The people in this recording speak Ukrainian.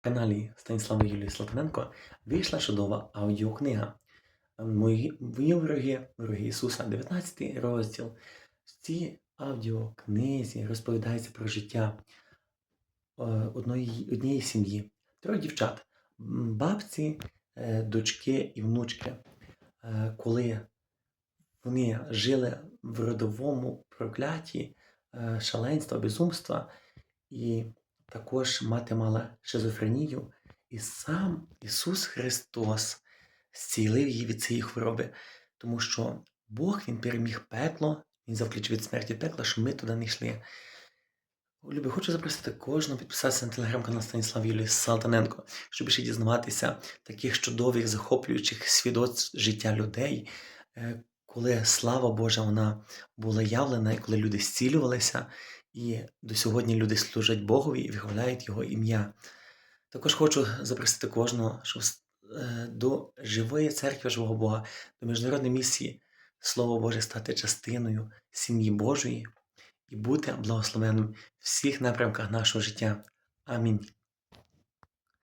каналі Станіслава Юлії Слатоненко вийшла чудова аудіокнига. Мої, мої вороги, вороги Ісуса, 19 розділ. В цій аудіокнизі розповідається про життя е, одної, однієї сім'ї, трьох дівчат, бабці, е, дочки і внучки. Е, Коли вони жили в родовому прокляті шаленства, безумства, і також мати мала шизофренію, і сам Ісус Христос зцілив її від цієї хвороби, тому що Бог Він переміг пекло, Він взяв ключ від смерті пекла, щоб ми туди не йшли. Любі, хочу запросити кожного підписатися на телеграм-канал Станіслав Юлії Салтаненко, щоб ще дізнаватися таких чудових, захоплюючих свідоцтв життя людей, е, коли слава Божа вона була явлена, і коли люди зцілювалися, і до сьогодні люди служать Богові і вихваляють Його ім'я. Також хочу запросити кожного, щоб е, до живої церкви живого Бога, до міжнародної місії Слово Боже стати частиною сім'ї Божої і бути благословенним в всіх напрямках нашого життя. Амінь.